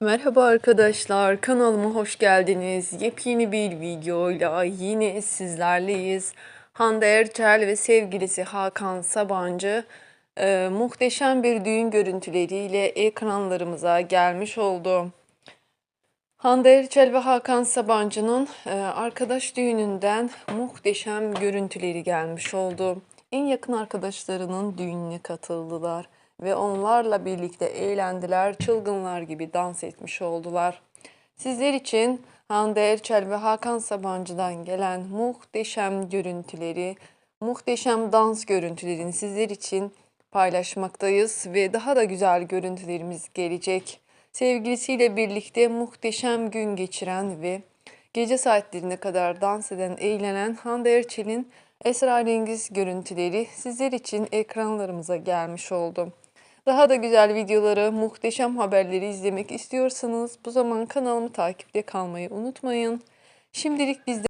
Merhaba arkadaşlar, kanalıma hoş geldiniz. Yepyeni bir videoyla yine sizlerleyiz. Hande Erçel ve sevgilisi Hakan Sabancı e, muhteşem bir düğün görüntüleriyle ekranlarımıza gelmiş oldu. Hande Erçel ve Hakan Sabancı'nın e, arkadaş düğününden muhteşem görüntüleri gelmiş oldu. En yakın arkadaşlarının düğününe katıldılar ve onlarla birlikte eğlendiler, çılgınlar gibi dans etmiş oldular. Sizler için Hande Erçel ve Hakan Sabancı'dan gelen muhteşem görüntüleri, muhteşem dans görüntülerini sizler için paylaşmaktayız ve daha da güzel görüntülerimiz gelecek. Sevgilisiyle birlikte muhteşem gün geçiren ve gece saatlerine kadar dans eden, eğlenen Hande Erçel'in esrarengiz görüntüleri sizler için ekranlarımıza gelmiş oldu. Daha da güzel videoları, muhteşem haberleri izlemek istiyorsanız bu zaman kanalımı takipte kalmayı unutmayın. Şimdilik bizden